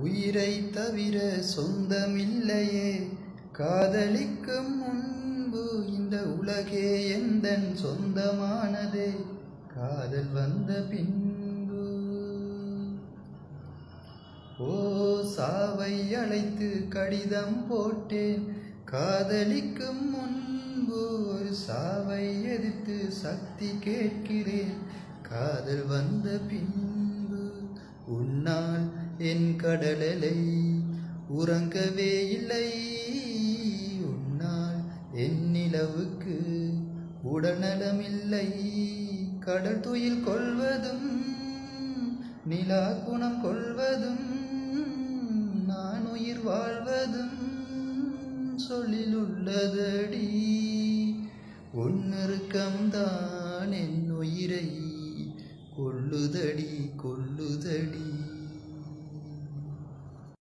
உயிரை தவிர சொந்தமில்லையே. காதலிக்கும் முன்பு இந்த உலகே எந்தன் சொந்தமானதே. காதல் வந்த பின்பு. ஓ சாவை அழைத்து கடிதம் போட்டேன். காதலிக்கும் முன்பு ஒரு சாவை எதிர்த்து சக்தி கேட்கிறேன். காதல் வந்த பின்பு என் கடலலை உறங்கவே இல்லை. உன்னால் என் நிலவுக்கு உடல்நலமில்லை. கடல் துயில் கொள்வதும் நிலா குணம் கொள்வதும் நான் உயிர் வாழ்வதும் சொல்லில் உள்ளதடி. உன்னிருக்கம்தான் என் உயிரை கொள்ளுதடி கொள்ளு